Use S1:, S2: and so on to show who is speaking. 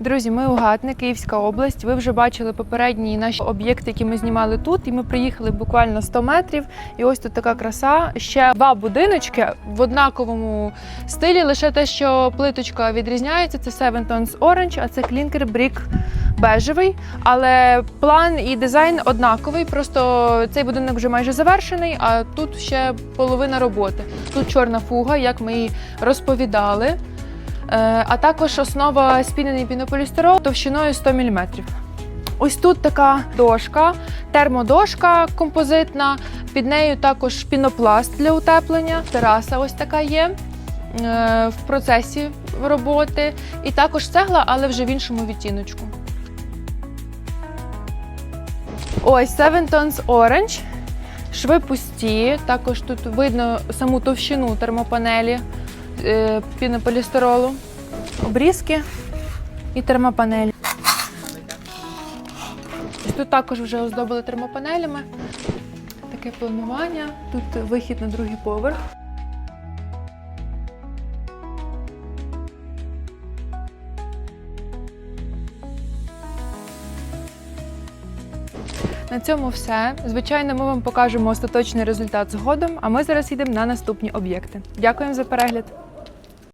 S1: Друзі, ми у Гатне, Київська область. Ви вже бачили попередні наші об'єкти, які ми знімали тут. І ми приїхали буквально 100 метрів. І ось тут така краса. Ще два будиночки в однаковому стилі. Лише те, що плиточка відрізняється, це Seven Tones Orange, а це Clinker Brick бежевий. Але план і дизайн однаковий. Просто цей будинок вже майже завершений, а тут ще половина роботи. Тут чорна фуга, як ми і розповідали. Е, а також основа спінений пінополістирол товщиною 100 мм. Ось тут така дошка, термодошка композитна, під нею також пінопласт для утеплення. Тераса ось така є е, в процесі роботи. І також цегла, але вже в іншому відтіночку. Ось Seven Tones Orange. Шви пусті. Також тут видно саму товщину термопанелі пінополістиролу, обрізки і термопанелі. Тут також вже оздобили термопанелями. Таке планування. Тут вихід на другий поверх. На цьому все. Звичайно, ми вам покажемо остаточний результат згодом, а ми зараз йдемо на наступні об'єкти. Дякуємо за перегляд!